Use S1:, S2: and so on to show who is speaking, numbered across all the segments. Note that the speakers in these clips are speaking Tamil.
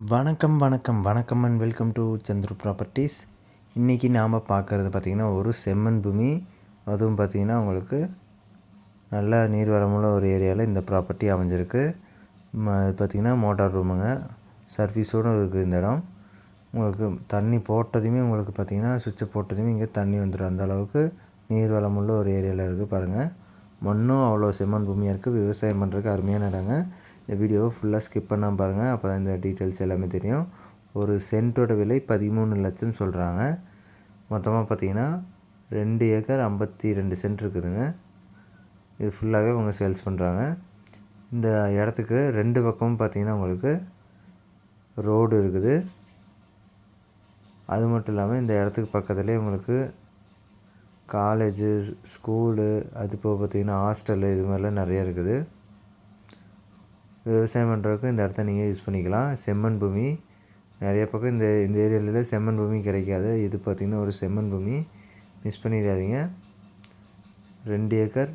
S1: வணக்கம் வணக்கம் வணக்கம் and welcome to Chandra properties இன்றைக்கி நாம் பார்க்குறது பார்த்திங்கன்னா ஒரு செம்மண் பூமி. அதுவும் பார்த்திங்கன்னா உங்களுக்கு நல்ல நீர்வளமுள்ள ஒரு ஏரியாவில் இந்த ப்ராப்பர்ட்டி அமைஞ்சிருக்கு. பார்த்திங்கன்னா மோட்டார் ரூமுங்க சர்வீஸோடு இருக்குது இந்த இடம். உங்களுக்கு தண்ணி போட்டதுமே உங்களுக்கு பார்த்திங்கன்னா சுவிட்சை போட்டதுமே இங்கே தண்ணி வந்துடும் அந்த அளவுக்கு நீர்வளமுள்ள ஒரு ஏரியாவில் இருக்குது பாருங்கள் மண்ணும் அவ்வளோ செம்மண் பூமியாக இருக்குது. விவசாயம் பண்ணுறதுக்கு அருமையான இடங்க. இந்த வீடியோவை ஃபுல்லாக ஸ்கிப் பண்ணாமல் பாருங்கள் அப்போ தான் இந்த டீட்டெயில்ஸ் எல்லாமே தெரியும். ஒரு சென்ட்டோட விலை பதிமூணு லட்சம் சொல்கிறாங்க மொத்தமாக பார்த்தீங்கன்னா ரெண்டு ஏக்கர் ஐம்பத்தி ரெண்டு சென்ட் இருக்குதுங்க. இது ஃபுல்லாகவே அவங்க சேல்ஸ் பண்ணுறாங்க இந்த இடத்துக்கு ரெண்டு பக்கமும் பார்த்தீங்கன்னா உங்களுக்கு ரோடு இருக்குது. அது மட்டும் இல்லாமல் இந்த இடத்துக்கு பக்கத்துலேயே உங்களுக்கு காலேஜு ஸ்கூலு அது போக பார்த்திங்கன்னா ஹாஸ்டலு இது மாதிரிலாம் நிறைய இருக்குது. விவசாயம் பண்ணுறதுக்கு இந்த இடத்த நீங்கள் யூஸ் பண்ணிக்கலாம். செம்மண் பூமி. நிறைய பக்கம் இந்த இந்த ஏரியாவில் செம்மண் பூமி கிடைக்காது. இது பார்த்திங்கன்னா ஒரு செம்மண் பூமி. மிஸ் பண்ணிடாதீங்க. ரெண்டு ஏக்கர்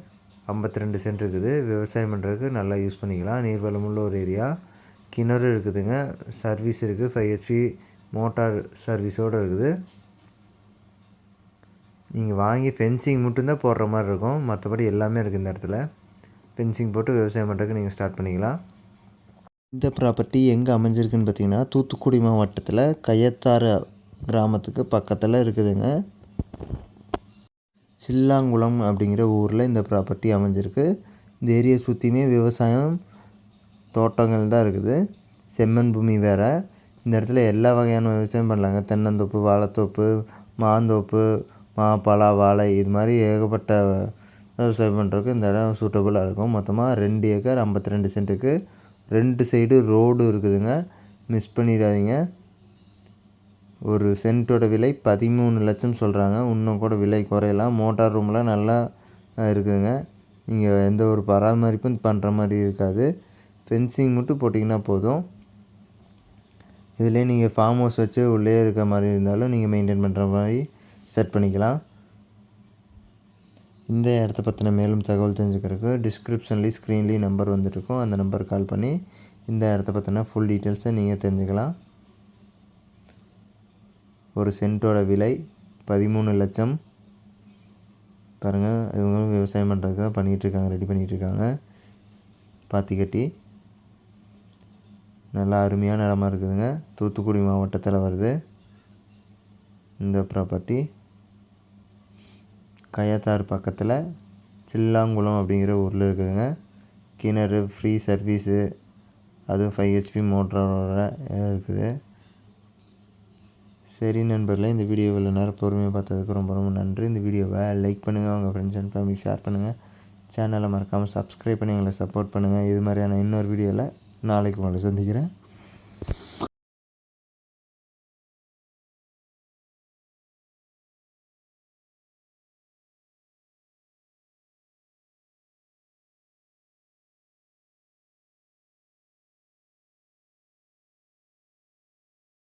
S1: ஐம்பத்தி ரெண்டு சென்ட் இருக்குது. விவசாயம் பண்ணுறதுக்கு நல்லா யூஸ் பண்ணிக்கலாம். நீர்வளமுள்ள ஒரு ஏரியா. கிணறு இருக்குதுங்க. சர்வீஸ் இருக்குது ஃபைவ் ஹெச்பி மோட்டார் சர்வீஸோடு இருக்குது. நீங்கள் வாங்கி ஃபென்சிங் மட்டும்தான் போடுற மாதிரி இருக்கும். மற்றபடி எல்லாமே இருக்குது இந்த இடத்துல. ஃபென்சிங் போட்டு விவசாயம் பண்ணுறதுக்கு நீங்கள் ஸ்டார்ட் பண்ணிக்கலாம். இந்த ப்ராப்பர்ட்டி எங்கே அமைஞ்சிருக்குன்னு பார்த்தீங்கன்னா தூத்துக்குடி மாவட்டத்தில் கையத்தாறு கிராமத்துக்கு பக்கத்தில் இருக்குதுங்க. சில்லாங்குளம் அப்படிங்கிற ஊரில் இந்த ப்ராப்பர்ட்டி அமைஞ்சிருக்கு. இந்த ஏரியா சுற்றியுமே விவசாயம் தோட்டங்கள் தான் இருக்குது. செம்மண் பூமி வேறு. இந்த இடத்துல எல்லா வகையான விவசாயம் பண்ணலாங்க. தென்னந்தோப்பு வாழைத்தோப்பு மாந்தோப்பு மா பலா வாழை இது மாதிரி ஏகப்பட்ட விவசாயம் பண்ணுறதுக்கு இந்த இடம் சூட்டபுளாக இருக்கும். மொத்தமாக ரெண்டு ஏக்கர் ஐம்பத்தி ரெண்டு சென்ட்டுக்கு ரெண்டு சைடு ரோடு இருக்குதுங்க. மிஸ் பண்ணிடாதீங்க. ஒரு சென்ட்டோட விலை பதிமூணு லட்சம் சொல்கிறாங்க இன்னும் கூட விலை குறையலாம் மோட்டார் ரூம்லாம் நல்லா இருக்குதுங்க. நீங்கள் எந்த ஒரு பராமரிப்பும் பண்ணுற மாதிரி இருக்காது. ஃபென்சிங் மட்டும் போட்டிங்கன்னா போதும். இதிலே நீங்கள் ஃபார்ம் ஹவுஸ் வச்சு உள்ளே இருக்க மாதிரி இருந்தாலும் நீங்கள் மெயின்டைன் பண்ணுற மாதிரி செட் பண்ணிக்கலாம். இந்த இடத்த பற்றின மேலும் தகவல் தெரிஞ்சுக்கிறதுக்கு டிஸ்கிரிப்ஷன்லேயும் ஸ்க்ரீன்லேயும் நம்பர் வந்துட்டுருக்கும். அந்த நம்பர் கால் பண்ணி இந்த இடத்த பற்றின ஃபுல் டீட்டெயில்ஸை நீங்கள் தெரிஞ்சுக்கலாம். ஒரு சென்ட்டோட விலை பதிமூணு லட்சம். பாருங்கள் இவங்களும் விவசாயம் பண்ணுறதுக்கு தான் பண்ணிகிட்ருக்காங்க ரெடி பண்ணிகிட்ருக்காங்க பாத்தி கட்டி. நல்லா அருமையான இடமா இருக்குதுங்க. தூத்துக்குடி மாவட்டத்தில் வருது. இந்த ப்ராப்பர்ட்டி கயத்தாறு பக்கத்தில் சில்லாங்குளம் அப்படிங்கிற ஊரில் இருக்குதுங்க. கிணறு ஃப்ரீ சர்வீஸு அதுவும் ஃபைவ் ஹெச்பி மோட்டரோட இருக்குது. சரி நண்பர்களே இந்த வீடியோ இவ்வளோ நேரம் பொறுமையாக பார்த்ததுக்கு ரொம்ப ரொம்ப நன்றி. இந்த வீடியோவை லைக் பண்ணுங்கள் உங்கள் ஃப்ரெண்ட்ஸ் அண்ட் ஃபேமிலி ஷேர் பண்ணுங்கள் சேனலை மறக்காமல் சப்ஸ்கிரைப் பண்ணி எங்களை சப்போர்ட் பண்ணுங்கள் இது மாதிரியான இன்னொரு வீடியோவில் நாளைக்கு உங்களை சந்திக்கிறேன்.